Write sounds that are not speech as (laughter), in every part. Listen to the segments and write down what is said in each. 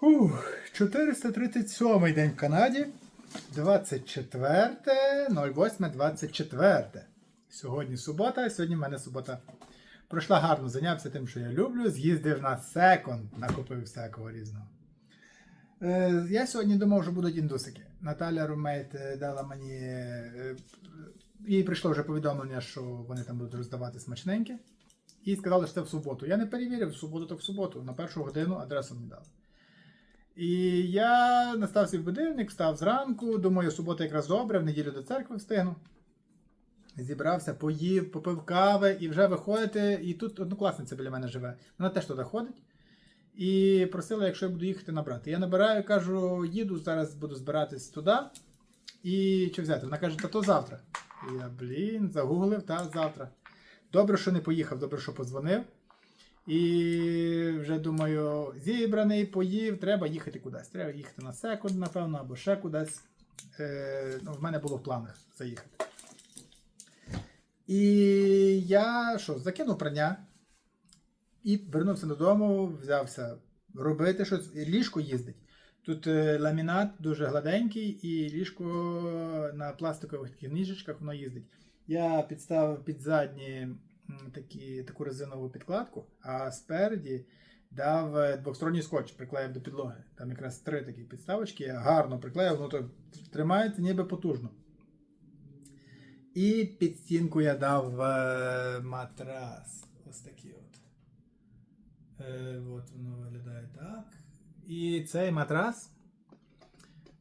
Ух, 437 день в Канаді. 24.08.24. Сьогодні субота, сьогодні в мене субота. Пройшла гарно, зайнявся тим, що я люблю. З'їздив на секонд, накупив всякого різного. Е, я сьогодні думав, що будуть індусики. Наталя Румейт е, дала мені. е, їй прийшло вже повідомлення, що вони там будуть роздавати смачненькі. І сказали, що це в суботу. Я не перевірив, в суботу, так в суботу. На першу годину адресу мені дали. І я настав свій будильник, встав зранку, думаю, субота якраз добре, в неділю до церкви встигну. Зібрався, поїв, попив кави і вже виходити. І тут однокласниця біля мене живе. Вона теж туди ходить. І просила, якщо я буду їхати набрати. Я набираю, кажу, їду, зараз буду збиратись туди. І що взяти? Вона каже, та то завтра. І я, блін, загуглив, та завтра. Добре, що не поїхав, добре, що подзвонив. І вже думаю, зібраний, поїв, треба їхати кудись. Треба їхати на секунд, напевно, або ще кудись. Е, ну, в мене було в планах заїхати. І я що, закинув прання і вернувся додому, взявся робити щось. Ліжко їздить. Тут е, ламінат дуже гладенький, і ліжко на пластикових таких ніжечках воно їздить. Я підставив під задні такі, таку резинову підкладку, а спереді дав е, двосторонній скотч, приклеїв до підлоги. Там якраз три такі підставочки, гарно приклеїв, воно то тримається ніби потужно. І під стінку я дав е, матрас. Ось такий от. Е, от воно виглядає так. І цей матрас.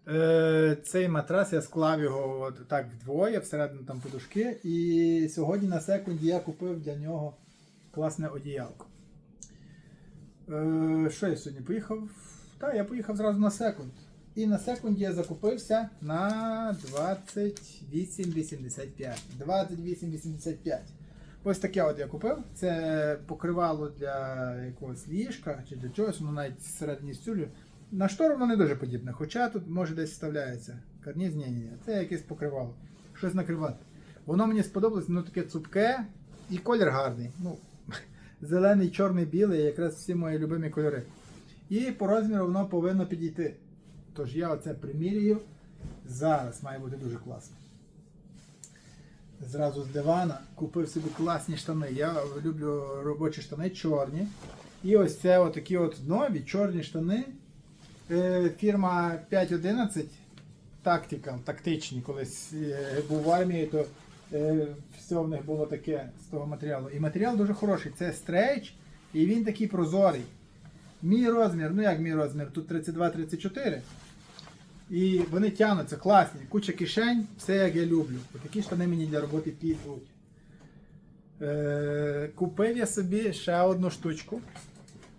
Е, цей матрас я склав його от так вдвоє, всередину там подушки. І сьогодні на секунді я купив для нього класне одіялко. Е, що я сьогодні поїхав? Так, я поїхав зразу на секунд. І на секунді я закупився на 28,85. 28,85. Ось таке от я купив. Це покривало для якогось ліжка чи для чогось, воно навіть всередині з тюлю. На штору воно не дуже подібне, хоча тут може десь вставляється. Карніз, ні, ні, ні. Це якесь покривало. Щось накривати. Воно мені сподобалось, воно таке цупке і колір гарний. Ну, (laughs) зелений, чорний, білий, якраз всі мої любимі кольори. І по розміру воно повинно підійти. Тож я оце примірюю. Зараз має бути дуже класно. Зразу з дивана купив собі класні штани. Я люблю робочі штани чорні. І ось це отакі от нові чорні штани. Е, Фірма 511 Tactical, тактичні. Колись е, був в армії, то е, все в них було таке з того матеріалу. І матеріал дуже хороший. Це стрейч, і він такий прозорий. Мій розмір, ну як мій розмір, тут 32-34. І вони тягнуться, класні, куча кишень, все як я люблю. Такі штани мені для роботи підуть. Е, купив я собі ще одну штучку.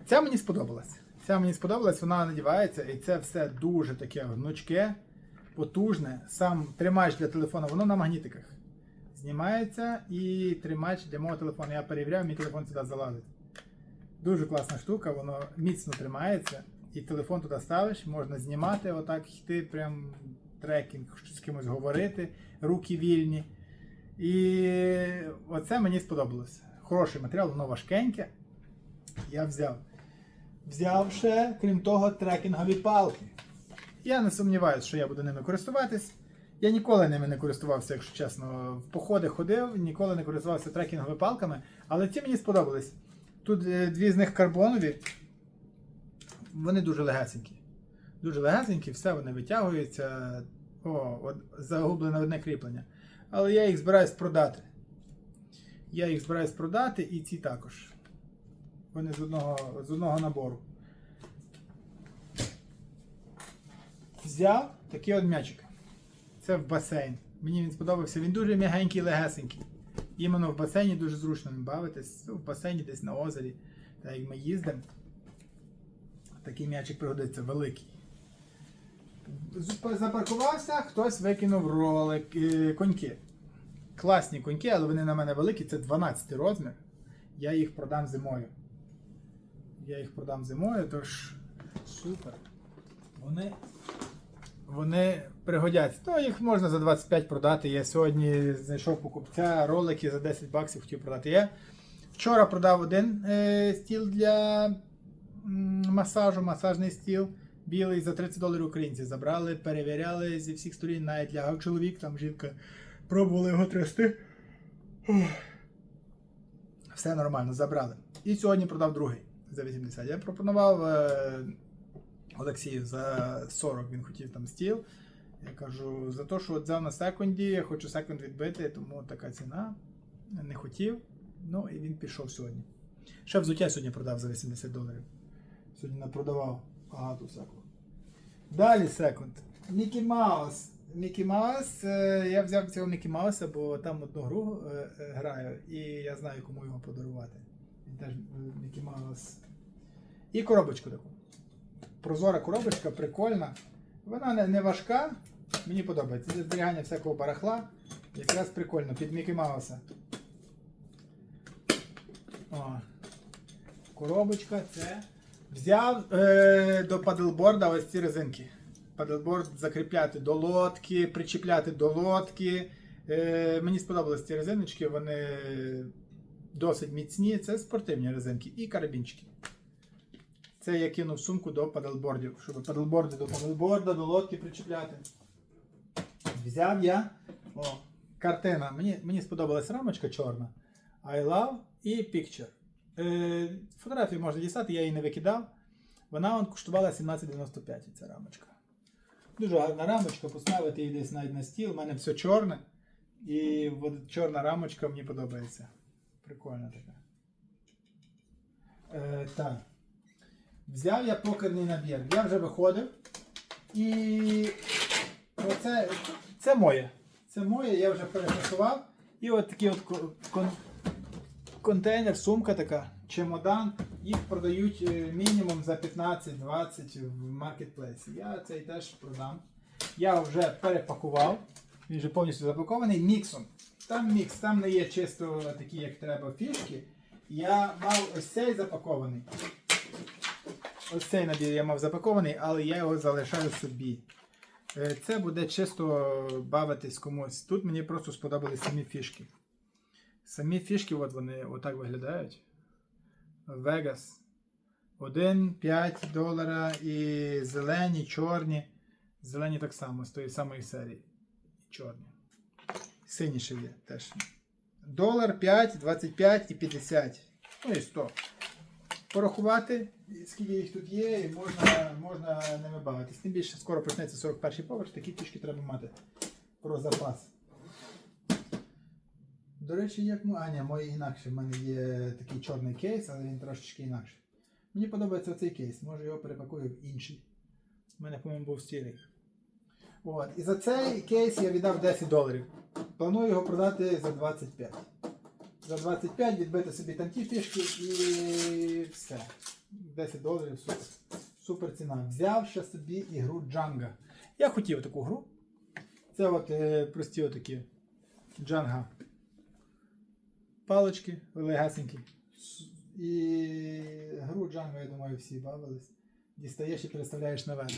Ця мені сподобалась. Ця мені сподобалась, вона надівається, і це все дуже таке гнучке, потужне. Сам тримач для телефону, воно на магнітиках. Знімається і тримач для мого телефону. Я перевіряв, мій телефон сюди залазить. Дуже класна штука, воно міцно тримається. І телефон туди ставиш, можна знімати, отак йти, прям трекінг, з кимось говорити, руки вільні. І оце мені сподобалось. Хороший матеріал, воно важкеньке. Я взяв. Взяв ще, крім того, трекінгові палки. Я не сумніваюся, що я буду ними користуватись. Я ніколи ними не користувався, якщо чесно. В походи ходив, ніколи не користувався трекінговими палками, але ці мені сподобались. Тут е, дві з них карбонові. Вони дуже легесенькі. Дуже легесенькі, все вони витягуються. О, от загублене одне кріплення. Але я їх збираюсь продати. Я їх збираюсь продати і ці також. Вони з одного, з одного набору. Взяв такий от м'ячик. Це в басейн. Мені він сподобався. Він дуже м'ягенький, легесенький. Іменно в басейні дуже зручно бавитись. Ну, В басейні десь на озері. Та як ми їздимо. Такий м'ячик пригодиться великий. Запаркувався, хтось викинув ролик, е, коньки. Класні коньки, але вони на мене великі, це 12 розмір. Я їх продам зимою. Я їх продам зимою, тож супер. Вони, вони пригодяться. Ну, їх можна за 25 продати. Я сьогодні знайшов покупця ролики за 10 баксів хотів продати. Я вчора продав один е, стіл для масажу, масажний стіл. Білий за 30 доларів українці забрали, перевіряли зі всіх сторін, навіть лягав чоловік, там жінка пробувала його трясти. Все нормально, забрали. І сьогодні продав другий за 80. Я пропонував е, Олексію за 40, він хотів там стіл. Я кажу, за те, що от взяв на секунді, я хочу секунд відбити, тому така ціна. Не хотів. Ну і він пішов сьогодні. Ще взуття сьогодні продав за 80 доларів. Сьогодні напродавав багато всякого. Далі секунд. Мікі Маус. Мікі Маус. е, Я взяв цього Мікі Мауса, бо там одну гру е, граю, і я знаю, кому його подарувати. Теж е, Мікі Маус. І коробочку таку. Прозора коробочка, прикольна. Вона не, не важка. Мені подобається. Для зберігання всякого барахла. Якраз прикольно, під Мікі Мауса. О. Коробочка це. Взяв е, до падлборда ось ці резинки. Падлборд закріпляти до лодки, причіпляти до лодки. Е, мені сподобались ці резиночки, вони досить міцні. Це спортивні резинки і карабінчики. Це я кинув сумку до падлбордів, щоб падлборди до падлборда, до лодки причіпляти. Взяв я. О, картина. Мені, мені сподобалась рамочка чорна. I love і picture. Е, фотографії можна дістати, я її не викидав. Вона он, коштувала 17,95 ця рамочка. Дуже гарна рамочка, поставити її десь навіть на стіл. У мене все чорне. І от чорна рамочка мені подобається. Прикольна така. Е, так. Взяв я покерний набір. Я вже виходив. І оце, це моє. Це моє, я вже перепакував. І от такий от кон- контейнер, сумка така, чемодан. Їх продають е, мінімум за 15-20 в маркетплейсі. Я цей теж продам. Я вже перепакував. Він вже повністю запакований міксом. Там мікс, там не є чисто такі, як треба, фішки. Я мав ось цей запакований. Ось цей набір я мав запакований, але я його залишаю собі. Е, Це буде чисто бавитись комусь. Тут мені просто сподобались самі фішки. Самі фішки, от вони отак виглядають. Vegas. 1, 5 долара і зелені, чорні. Зелені так само з тої самої серії. Чорні. Сині ще є теж. Долар 5, 25 і 50. Ну і 100. Порахувати, скільки їх тут є, і можна, можна ними бавитись. Тим більше скоро почнеться 41 поверх, такі фішки треба мати про запас. До речі, як мо- а, ні, мої інакше. В мене є такий чорний кейс, але він трошечки інакший. Мені подобається цей кейс, може його перепакую в інший. У мене, по-моєму, був стілий. От. І за цей кейс я віддав 10 доларів. Планую його продати за 25. За 25 відбити собі там ті фішки і все. 10 доларів супер. Супер ціна. Взяв ще собі ігру Django. Я хотів таку гру. Це от е, прості отакі Django. Палочки легасенькі. І гру Django, я думаю, всі бавились. Дістаєш і переставляєш наверх.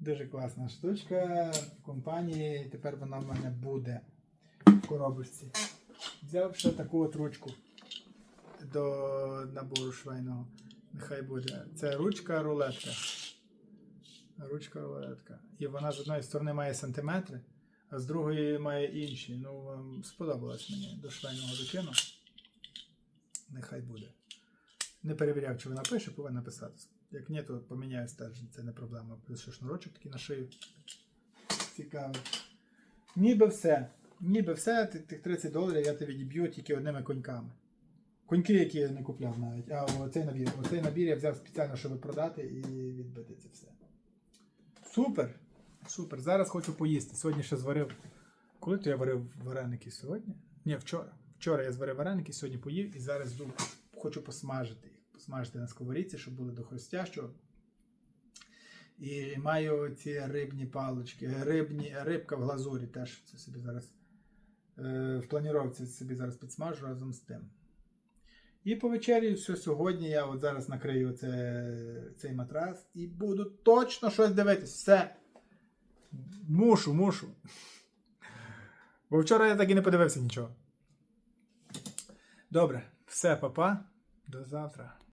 Дуже класна штучка в компанії. Тепер вона в мене буде коробочці. Взяв ще таку от ручку до набору швейного. Нехай буде. Це ручка рулетка. Ручка рулетка. І вона з одної сторони має сантиметри, а з другої має інші. Ну, сподобалось мені до швейного докину. Нехай буде. Не перевіряв, чи вона пише, повинна писати. Як ні, то поміняю стержень, це не проблема. Плюс шнурочок такий на шию. Цікавий. Ніби все. Ніби все, тих 30 доларів я тебе відіб'ю тільки одними коньками. Коньки, які я не купляв навіть. А оцей набір. Оцей набір я взяв спеціально, щоб продати і відбити це все. Супер! Супер. Зараз хочу поїсти. Сьогодні ще зварив. Коли то я варив вареники сьогодні? Ні, вчора. Вчора я зварив вареники, сьогодні поїв і зараз хочу посмажити їх. Посмажити на сковорідці, щоб були до хрустящого. І маю ці рибні палички, рибні, рибка в глазурі теж це собі зараз в планіровці собі зараз підсмажу разом з тим. І по вечері все сьогодні я от зараз накрию це, цей матрас і буду точно щось дивитись. Все. Мушу, мушу. Бо вчора я так і не подивився нічого. Добре, все, папа. До завтра.